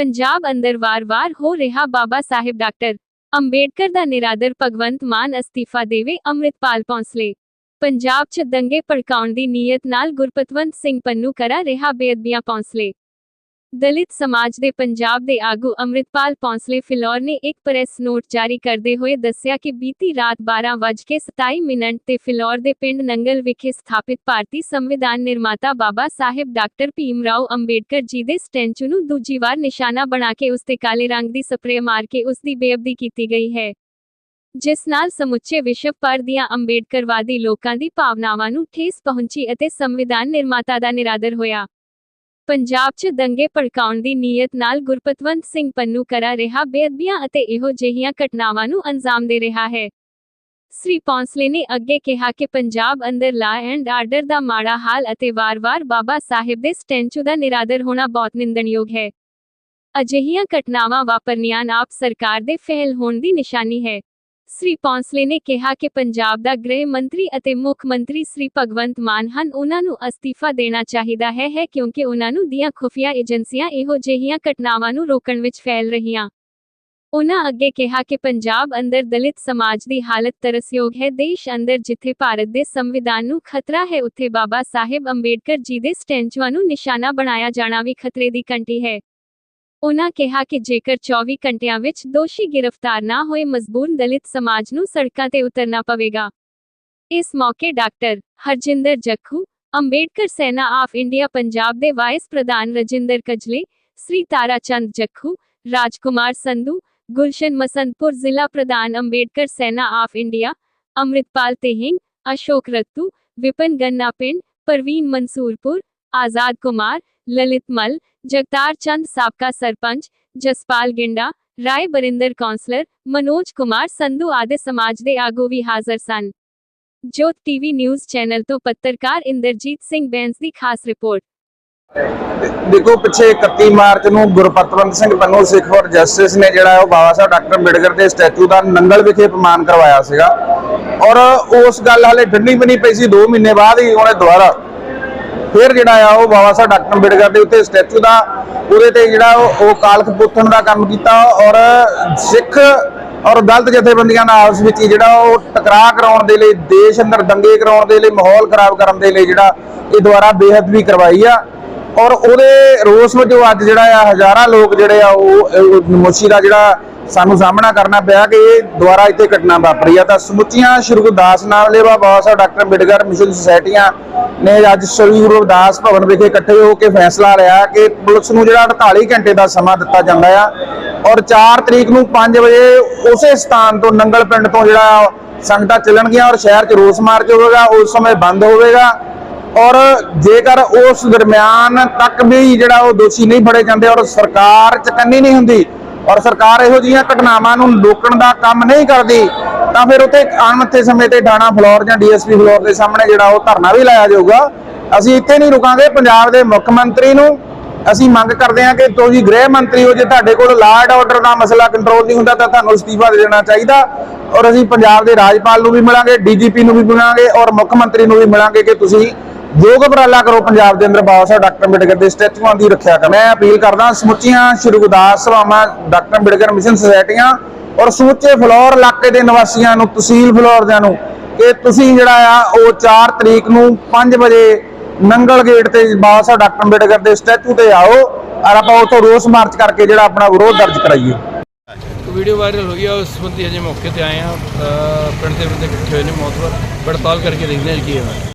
ਪੰਜਾਬ ਅੰਦਰ ਵਾਰ-ਵਾਰ ਹੋ ਰਿਹਾ ਬਾਬਾ ਸਾਹਿਬ ਡਾਕਟਰ ਅੰਬੇਡਕਰ ਦਾ ਨਿਰਾਦਰ ਭਗਵੰਤ ਮਾਨ ਅਸਤੀਫਾ ਦੇਵੇ ਅੰਮ੍ਰਿਤਪਾਲ ਪੌਂਸਲੇ ਪੰਜਾਬ 'ਚ ਦੰਗੇ ਭੜਕਾਉਣ ਦੀ ਨੀਅਤ ਨਾਲ ਗੁਰਪਤਵੰਤ ਸਿੰਘ ਪੰਨੂ ਕਰਾ ਰਿਹਾ ਬੇਅਦਬੀਆਂ ਪੌਂਸਲੇ ਦਲਿਤ ਸਮਾਜ ਦੇ ਪੰਜਾਬ ਦੇ ਆਗੂ ਅੰਮ੍ਰਿਤਪਾਲ ਪੌਂਸਲੇ ਫਿਲੌਰ ਨੇ ਇੱਕ ਪ੍ਰੈਸ ਨੋਟ ਜਾਰੀ ਕਰਦੇ ਹੋਏ ਦੱਸਿਆ ਕਿ ਬੀਤੀ ਰਾਤ 12:27 ਮਿੰਟ ਤੇ ਫਿਲੌਰ ਦੇ ਪਿੰਡ ਨੰਗਲ ਵਿਖੇ ਸਥਾਪਿਤ ਭਾਰਤੀ ਸੰਵਿਧਾਨ ਨਿਰਮਾਤਾ ਬਾਬਾ ਸਾਹਿਬ ਡਾਕਟਰ ਭੀਮ ਰਾਓ ਅੰਬੇਡਕਰ ਜੀ ਦੇ ਸਟੈਂਚੂ ਨੂੰ ਦੂਜੀ ਵਾਰ ਨਿਸ਼ਾਨਾ ਬਣਾ ਕੇ ਉਸ ਤੇ ਕਾਲੇ ਰੰਗ ਦੀ ਸਪਰੇਅ ਮਾਰ ਕੇ ਉਸ ਦੀ ਬੇਅਦਬੀ ਕੀਤੀ ਗਈ ਹੈ। ਜਿਸ ਨਾਲ ਸਮੁੱਚੇ ਵਿਸ਼ਵ ਭਰ ਦੀਆਂ ਅੰਬੇਡਕਰਵਾਦੀ ਲੋਕਾਂ ਦੀ ਭਾਵਨਾਵਾਂ ਨੂੰ ਠੇਸ ਪਹੁੰਚੀ ਅਤੇ ਸੰਵਿਧਾਨ ਨਿਰਮਾਤਾ ਦਾ ਨਿਰਾਦਰ ਹੋਇਆ। ਪੰਜਾਬ 'ਚ ਦੰਗੇ ਭੜਕਾਉਣ ਦੀ ਨੀਅਤ ਨਾਲ ਗੁਰਪਤਵੰਤ ਸਿੰਘ ਪੰਨੂ ਕਰਾ ਰਿਹਾ ਬੇਅਦਬੀਆਂ ਅਤੇ ਇਹੋ ਜਿਹੀਆਂ ਘਟਨਾਵਾਂ ਨੂੰ ਅੰਜਾਮ ਦੇ ਰਿਹਾ ਹੈ। ਸ੍ਰੀ ਪੌਂਸਲੇ ਨੇ ਅੱਗੇ ਕਿਹਾ ਕਿ ਪੰਜਾਬ ਅੰਦਰ ਲਾ ਐਂਡ ਆਰਡਰ ਦਾ ਮਾੜਾ ਹਾਲ ਅਤੇ ਵਾਰ-ਵਾਰ ਬਾਬਾ ਸਾਹਿਬ ਦੇ ਸਟੈਂਚੂ ਦਾ ਨਿਰਾਦਰ ਹੋਣਾ ਬਹੁਤ ਨਿੰਦਣਯੋਗ ਹੈ। ਅਜਿਹੀਆਂ ਘਟਨਾਵਾਂ ਵਾਪਰਨੀਆਂ ਆਪ ਸਰਕਾਰ ਦੇ ਫਹਿਲ ਹੋਣ ਦੀ ਨਿਸ਼ਾਨੀ ਹੈ। ਸ੍ਰੀ ਪੌਂਸਲੇ ਨੇ ਕਿਹਾ ਕਿ ਪੰਜਾਬ ਦਾ ਗ੍ਰਹਿ ਮੰਤਰੀ ਅਤੇ ਮੁੱਖ ਮੰਤਰੀ ਸ੍ਰੀ ਭਗਵੰਤ ਮਾਨ ਹਨ। ਉਹਨਾਂ ਨੂੰ ਅਸਤੀਫਾ ਦੇਣਾ ਚਾਹੀਦਾ ਹੈ ਹੈ ਕਿਉਂਕਿ ਉਹਨਾਂ ਨੂੰ ਦੀਆਂ ਖੁਫੀਆ ਏਜੰਸੀਆਂ ਇਹੋ ਜਿਹੀਆਂ ਘਟਨਾਵਾਂ ਨੂੰ ਰੋਕਣ ਵਿੱਚ ਫੈਲ ਰਹੀਆਂ। ਉਹਨਾਂ ਅੱਗੇ ਕਿਹਾ ਕਿ ਪੰਜਾਬ ਅੰਦਰ ਦਲਿਤ ਸਮਾਜ ਦੀ ਹਾਲਤ ਤਰਸਯੋਗ ਹੈ। ਦੇਸ਼ ਅੰਦਰ ਜਿੱਥੇ ਭਾਰਤ ਦੇ ਸੰਵਿਧਾਨ ਨੂੰ ਖਤਰਾ ਹੈ, ਉੱਥੇ ਬਾਬਾ ਸਾਹਿਬ ਅੰਬੇਡਕਰ ਜੀ ਦੇ ਸਟੈਂਚੂਆਂ ਨੂੰ ਨਿਸ਼ਾਨਾ ਬਣਾਇਆ ਜਾਣਾ ਵੀ ਖਤਰੇ ਦੀ ਘੰਟੀ ਹੈ। ਉਨ੍ਹਾਂ ਕਿਹਾ ਕਿ ਜੇਕਰ 24 ਘੰਟਿਆਂ ਵਿੱਚ ਦੋਸ਼ੀ ਗ੍ਰਿਫਤਾਰ ਨਾ ਹੋਏ, ਮਜ਼ਬੂਰ ਦਲਿਤ ਸਮਾਜ ਨੂੰ ਸੜਕਾਂ ਤੇ ਉਤਰਨਾ ਪਵੇਗਾ। ਇਸ ਮੌਕੇ doctor Harjinder Jakhu, Ambedkar Sena of India Punjab ਦੇ ਵਾਈਸ ਪ੍ਰਧਾਨ ਰਜਿੰਦਰ ਕਜਲੇ, ਸ੍ਰੀ ਤਾਰਾਚੰਦ ਜੱਖੂ, ਰਾਜਕੁਮਾਰ ਸੰਧੂ, ਗੁਲਸ਼ਨ ਮਸੰਤਪੁਰ ਜ਼ਿਲ੍ਹਾ ਪ੍ਰਧਾਨ ਅੰਬੇਡਕਰ ਸੈਨਾ ਆਫ ਇੰਡੀਆ, ਅੰਮ੍ਰਿਤਪਾਲ ਤੇਹਿੰਗ, ਅਸ਼ੋਕ ਰੱਤੂ, ਵਿਪਨ ਗੰਨਾ ਪਿੰਡ, ਪ੍ਰਵੀਨ ਮਨਸੂਰਪੁਰ, ਆਜ਼ਾਦ ਕੁਮਾਰ ਲਲਿਤ ਮਲ ਜਗਤਾਰ ਚੰਦ ਸਾਬਕਾ ਸਰਪੰਚ ਜਸਪਾਲ ਗਿੰਡਾ ਰਾਏ ਬਰਿੰਦਰ ਕੌਂਸਲਰ ਮਨੋਜ ਕੁਮਾਰ ਸੰਧੂ ਆਦਿ ਸਮਾਜ ਦੇ ਆਗੂ ਵੀ ਹਾਜ਼ਰ ਸਨ ਜੋਤ ਟੀਵੀ ਨਿਊਜ਼ ਚੈਨਲ ਤੋਂ ਪੱਤਰਕਾਰ ਇੰਦਰਜੀਤ ਸਿੰਘ ਬੈਂਸ ਦੀ ਖਾਸ ਰਿਪੋਰਟ ਦੇਖੋ ਪਿੱਛੇ 31 ਮਾਰਚ ਨੂੰ ਗੁਰਪਤਵੰਤ ਸਿੰਘ ਪੰਨੂ ਸਿੱਖ ਫॉर ਜਸਟਿਸ ਨੇ ਜਿਹੜਾ ਉਹ ਬਾਬਾ ਸਾਹਿਬ ਡਾਕਟਰ ਅੰਬੇਡਕਰ ਦੇ ਸਟੈਚੂ ਦਾ ਨੰਗਲ ਵਿਖੇ ਅਪਮਾਨ ਕਰਵਾਇਆ ਸੀਗਾ ਔਰ ਉਸ ਗੱਲ ਹਾਲੇ ਠੰਡੀ ਬਣੀ ਪਈ ਸੀ 2 ਮਹੀਨੇ ਬਾਅਦ ਹੀ ਉਹਨੇ ਦੁਬਾਰਾ ਫਿਰ ਜਿਹੜਾ ਆ ਉਹ ਬਾਬਾ ਸਾਹਿਬ ਡਾਕਟਰ ਅੰਬੇਡਕਰ ਦੇ ਉੱਤੇ ਸਟੈਚੂ ਦਾ, ਉਹਦੇ ਤੇ ਜਿਹੜਾ ਉਹ ਕਾਲਖ ਪੁੱਥਣ ਦਾ ਕੰਮ ਕੀਤਾ ਔਰ ਸਿੱਖ ਔਰ ਦਲਤ ਜਥੇਬੰਦੀਆਂ ਨਾਲ ਆਪਸ ਵਿੱਚ ਹੀ ਜਿਹੜਾ ਉਹ ਟਕਰਾਅ ਕਰਾਉਣ ਦੇ ਲਈ, ਦੇਸ਼ ਅੰਦਰ ਦੰਗੇ ਕਰਾਉਣ ਦੇ ਲਈ, ਮਾਹੌਲ ਖਰਾਬ ਕਰਨ ਦੇ ਲਈ ਜਿਹੜਾ ਇਹ ਦੁਆਰਾ ਬੇਹਦਬੀ ਕਰਵਾਈ ਆ। ਔਰ ਉਹਦੇ ਰੋਸ ਵਜੋਂ ਅੱਜ ਜਿਹੜਾ ਆ ਹਜ਼ਾਰਾਂ ਲੋਕ ਜਿਹੜੇ ਆ ਉਹ ਮੁਸ਼ੀ ਦਾ ਜਿਹੜਾ ਸਾਨੂੰ ਸਾਹਮਣਾ ਕਰਨਾ ਪਿਆ ਕਿ ਇਹ ਦੁਆਰਾ ਇੱਥੇ ਘਟਨਾ ਵਾਪਰੀ ਆ। ਤਾਂ ਸਮੁੱਚੀਆਂ ਸ਼੍ਰੀ ਗੁਰਦਾਸ ਨਾਮਲੇਵਾ ਬਾਬਾ ਸਾਹਿਬ ਡਾਕਟਰ ਅੰਬੇਡਕਰ ਮਿਸ਼ਨ ਸੁਸਾਇਟੀਆਂ ਨੇ ਅੱਜ ਸ਼੍ਰੀ ਗੁਰਦਾਸ ਭਵਨ ਵਿਖੇ ਇਕੱਠੇ ਹੋ ਕੇ ਫੈਸਲਾ ਲਿਆ ਕਿ ਪੁਲਿਸ ਨੂੰ ਜਿਹੜਾ 48 ਘੰਟੇ ਦਾ ਸਮਾਂ ਦਿੱਤਾ ਜਾਂਦਾ ਆ ਔਰ 4 ਤਰੀਕ ਨੂੰ 5 ਵਜੇ ਉਸੇ ਸਥਾਨ ਤੋਂ ਨੰਗਲ ਪਿੰਡ ਤੋਂ ਜਿਹੜਾ ਸੰਗਤਾਂ ਚੱਲਣਗੀਆਂ ਔਰ ਸ਼ਹਿਰ 'ਚ ਰੋਸ ਮਾਰਚ ਹੋਵੇਗਾ, ਉਸ ਸਮੇਂ ਬੰਦ ਹੋਵੇਗਾ ਔਰ ਜੇਕਰ ਉਸ ਦਰਮਿਆਨ ਤੱਕ ਵੀ ਜਿਹੜਾ ਉਹ ਦੋਸ਼ੀ ਨਹੀਂ ਫੜੇ ਜਾਂਦੇ ਔਰ ਸਰਕਾਰ ਚਕੰਨੀ ਨਹੀਂ ਹੁੰਦੀ ਔਰ ਸਰਕਾਰ ਇਹੋ ਜਿਹੀਆਂ ਘਟਨਾਵਾਂ ਨੂੰ ਰੋਕਣ ਦਾ ਕੰਮ ਨਹੀਂ ਕਰਦੀ, ਤਾਂ ਫਿਰ ਉੱਥੇ ਅਣਮੱਥੇ ਸਮੇਂ ਤੇ ਡਾਣਾ ਫਲੋਰ ਜਾਂ ਡੀਐਸਪੀ ਫਲੋਰ ਦੇ ਸਾਹਮਣੇ ਜਿਹੜਾ ਉਹ ਧਰਨਾ ਵੀ ਲਾਇਆ ਜਾਊਗਾ। ਅਸੀਂ ਇੱਥੇ ਨਹੀਂ ਰੁਕਾਂਗੇ, ਪੰਜਾਬ ਦੇ ਮੁੱਖ ਮੰਤਰੀ ਨੂੰ ਅਸੀਂ ਮੰਗ ਕਰਦੇ ਹਾਂ ਕਿ ਤੁਸੀਂ ਗ੍ਰਹਿ ਮੰਤਰੀ ਹੋ ਜੇ ਤੁਹਾਡੇ ਕੋਲ ਲਾਅ ਐਂਡ ਆਰਡਰ ਦਾ ਮਸਲਾ ਕੰਟਰੋਲ ਨਹੀਂ ਹੁੰਦਾ ਤਾਂ ਤੁਹਾਨੂੰ ਅਸਤੀਫਾ ਦੇ ਦੇਣਾ ਚਾਹੀਦਾ। ਔਰ ਅਸੀਂ ਪੰਜਾਬ ਦੇ ਰਾਜਪਾਲ ਨੂੰ ਵੀ ਮਿਲਾਂਗੇ, ਡੀਜੀਪੀ ਨੂੰ ਵੀ ਮਿਲਾਂਗੇ ਔਰ ਮੁੱਖ ਮੰਤਰੀ ਨੂੰ ਵੀ ਮਿਲਾਂਗੇ ਕਿ ਤੁਸੀਂ ਯੋਗ ਉਪਰਾਲਾ ਕਰੋ ਪੰਜਾਬ ਦੇ ਅੰਦਰ ਬਾਬਾ ਸਾਹਿਬ ਡਾਕਟਰ ਅੰਬੇਡਕਰ ਦੇ ਸਟੈਚੂਆਂ ਦੀ ਰੱਖਿਆ ਕਰੋ। ਮੈਂ ਅਪੀਲ ਕਰਦਾ ਸਮੁੱਚੀਆਂ ਸ਼੍ਰੀ ਗੁਰਦਾਸ ਸਭਾਵਾਂ ਡਾਕਟਰ ਅੰਬੇਡਕਰ ਮਿਸ਼ਨ ਸੁਸਾਇਟੀਆਂ ਔਰ ਸਮੁੱਚੇ ਫਲੋਰ ਇਲਾਕੇ ਦੇ ਨਿਵਾਸੀਆਂ ਨੂੰ ਤਹਿਸੀਲ ਫਲੋਰ ਦਿਆਂ ਨੂੰ ਕਿ ਤੁਸੀਂ ਜਿਹੜਾ ਆ ਉਹ 4 ਤਰੀਕ ਨੂੰ 5 ਵਜੇ ਨੰਗਲ ਗੇਟ ਤੇ ਬਾਬਾ ਸਾਹਿਬ ਡਾਕਟਰ ਅੰਬੇਡਕਰ ਦੇ ਸਟੈਚੂ ਤੇ ਆਓ ਔਰ ਆਪਾਂ ਉੱਥੋਂ ਰੋਸ ਮਾਰਚ ਕਰਕੇ ਜਿਹੜਾ ਆਪਣਾ ਵਿਰੋਧ ਦਰਜ ਕਰਾਈਏ। ਵੀਡੀਓ ਵਾਇਰਲ ਹੋਈ ਆ ਉਸ ਸੰਬੰਧੀ ਹਜੇ ਮੌਕੇ ਤੇ ਆਏ ਆ ਪਿੰਡ ਦੇ ਬੰਦੇ ਇਕੱਠੇ ਹੋਏ ਨੇ ਮੌਤਵਰ ਪੜਤਾਲ ਕਰਕੇ ਦੇਖਦੇ ਹਾਂ ਕੀ ਹੈ